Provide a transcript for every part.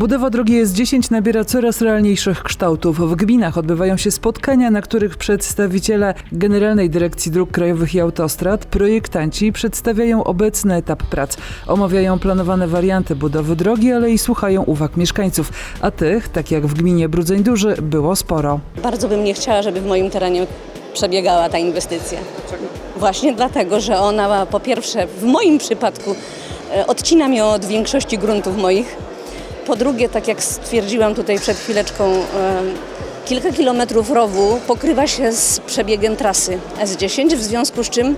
Budowa drogi S10 nabiera coraz realniejszych kształtów. W gminach odbywają się spotkania, na których przedstawiciele Generalnej Dyrekcji Dróg Krajowych i Autostrad, projektanci przedstawiają obecny etap prac. Omawiają planowane warianty budowy drogi, ale i słuchają uwag mieszkańców. A tych, tak jak w gminie Brudzeń Duży, było sporo. Bardzo bym nie chciała, żeby w moim terenie przebiegała ta inwestycja. Właśnie dlatego, że ona po pierwsze w moim przypadku e, odcina mnie od większości gruntów moich. Po drugie, tak jak stwierdziłam tutaj przed chwileczką, kilka kilometrów rowu pokrywa się z przebiegiem trasy S10, w związku z czym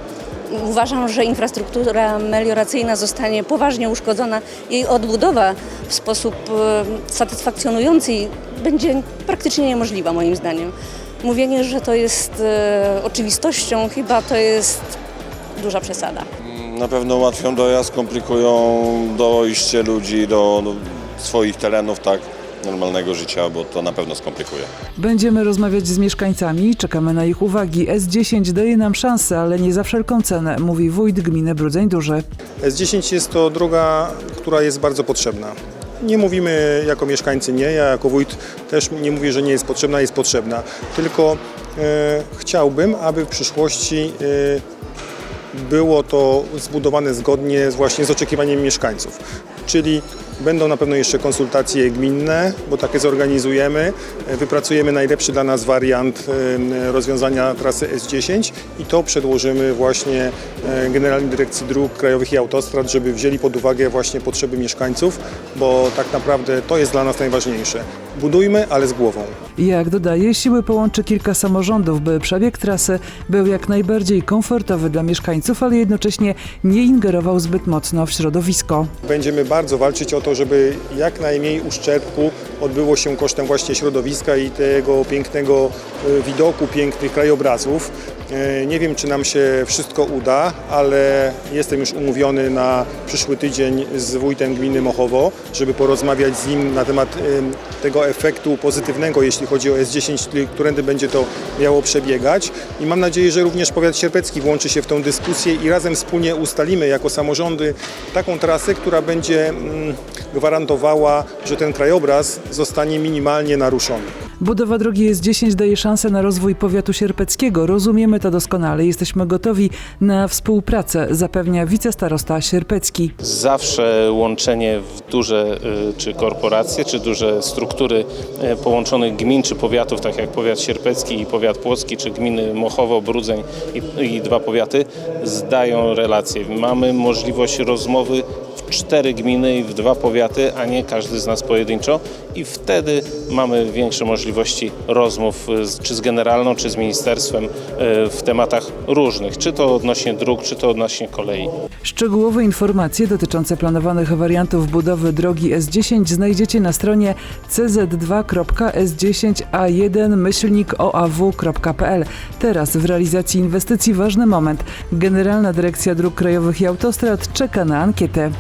uważam, że infrastruktura melioracyjna zostanie poważnie uszkodzona. Jej odbudowa w sposób satysfakcjonujący będzie praktycznie niemożliwa moim zdaniem. Mówienie, że to jest e, oczywistością, chyba to jest duża przesada. Na pewno ułatwią dojazd, komplikują dojście ludzi do swoich terenów, tak, normalnego życia, bo to na pewno skomplikuje. Będziemy rozmawiać z mieszkańcami, czekamy na ich uwagi. S10 daje nam szansę, ale nie za wszelką cenę, mówi wójt gminy Brudzeń Duży. S10 jest to droga, która jest bardzo potrzebna. Nie mówimy jako mieszkańcy nie, ja jako wójt też nie mówię, że nie jest potrzebna, jest potrzebna. Tylko e, chciałbym, aby w przyszłości e, było to zbudowane zgodnie z, właśnie z oczekiwaniem mieszkańców. Czyli będą na pewno jeszcze konsultacje gminne, bo takie zorganizujemy. E, Wypracujemy najlepszy dla nas wariant e, rozwiązania trasy S10 i to przedłożymy właśnie e, Generalnej Dyrekcji Dróg Krajowych i Autostrad, żeby wzięli pod uwagę właśnie potrzeby mieszkańców, bo tak naprawdę to jest dla nas najważniejsze. Budujmy, ale z głową. Jak dodaje, siły połączy kilka samorządów, by przebieg trasy był jak najbardziej komfortowy dla mieszkańców, ale jednocześnie nie ingerował zbyt mocno w środowisko. Będziemy bardzo walczyć o to, żeby jak najmniej uszczerbku odbyło się kosztem właśnie środowiska i tego pięknego e, widoku, pięknych krajobrazów. E, Nie wiem, czy nam się wszystko uda, ale jestem już umówiony na przyszły tydzień z wójtem gminy Mochowo, żeby porozmawiać z nim na temat e, tego efektu pozytywnego, jeśli chodzi o S10, czyli którędy będzie to miało przebiegać. I mam nadzieję, że również powiat sierpecki włączy się w tą dyskusję i razem wspólnie ustalimy jako samorządy taką trasę, która będzie mm, gwarantowała, że ten krajobraz zostanie minimalnie naruszony. Budowa drogi S10 daje szansę na rozwój powiatu sierpeckiego. Rozumiemy to doskonale. Jesteśmy gotowi na współpracę, zapewnia wicestarosta sierpecki. Zawsze łączenie w duże y, czy korporacje, czy duże struktury y, połączonych gmin czy powiatów, tak jak powiat sierpecki i powiat płocki, czy gminy Mochowo, Brudzeń i, i dwa powiaty, zdają relacje. Mamy możliwość rozmowy w cztery gminy i w dwa powiaty, a nie każdy z nas pojedynczo i wtedy mamy większe możliwości rozmów y, czy z generalną, czy z ministerstwem y, w tematach różnych, czy to odnośnie dróg, czy to odnośnie kolei. Szczegółowe informacje dotyczące planowanych wariantów budowy drogi S10 znajdziecie na stronie cz2.s10a1-oaw.pl. Teraz w realizacji inwestycji ważny moment. Generalna Dyrekcja Dróg Krajowych i Autostrad czeka na ankietę.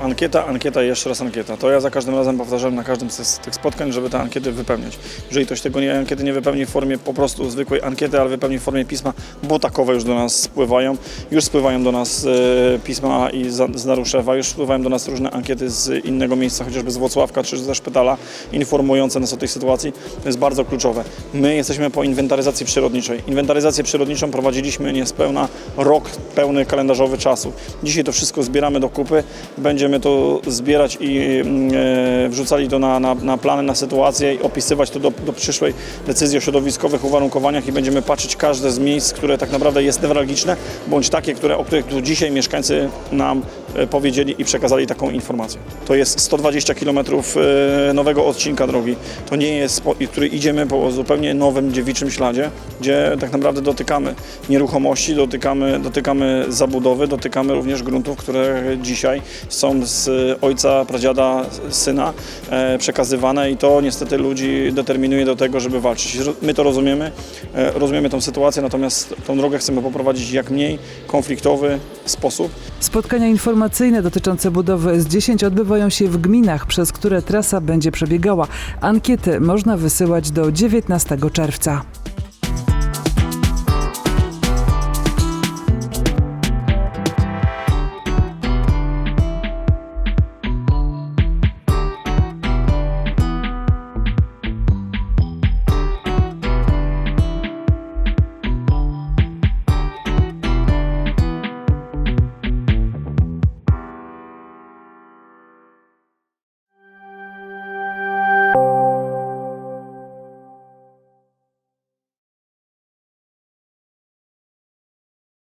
Ankieta, ankieta i jeszcze raz ankieta. To ja za każdym razem powtarzam na każdym z tych spotkań, żeby te ankiety wypełniać. Jeżeli ktoś tego nie, ankiety nie wypełni w formie po prostu zwykłej ankiety, ale wypełni w formie pisma, bo takowe już do nas spływają. Już spływają do nas e, pisma i za, z Naruszewa, już spływają do nas różne ankiety z innego miejsca, chociażby z Włocławka czy ze szpitala, informujące nas o tej sytuacji. To jest bardzo kluczowe. My jesteśmy po inwentaryzacji przyrodniczej. Inwentaryzację przyrodniczą prowadziliśmy niespełna rok pełny kalendarzowy czasu. Dzisiaj to wszystko zbieramy do kupy. Będziemy to zbierać i mm, e, wrzucali to na, na, na plany, na sytuację i opisywać to do, do przyszłej decyzji o środowiskowych uwarunkowaniach i będziemy patrzeć każde z miejsc, które tak naprawdę jest newralgiczne, bądź takie, które, o których tu dzisiaj mieszkańcy nam powiedzieli i przekazali taką informację. To jest 120 km e, nowego odcinka drogi. To nie jest, który idziemy po zupełnie nowym dziewiczym śladzie, gdzie tak naprawdę dotykamy nieruchomości, dotykamy, dotykamy zabudowy, dotykamy również gruntów, które dzisiaj są z ojca, pradziada, syna e, przekazywane i to niestety ludzi determinuje do tego, żeby walczyć. My to rozumiemy, e, rozumiemy tą sytuację, natomiast tą drogę chcemy poprowadzić jak mniej konfliktowy sposób. Spotkania informacyjne dotyczące budowy S10 odbywają się w gminach, przez które trasa będzie przebiegała. Ankiety można wysyłać do 19 czerwca.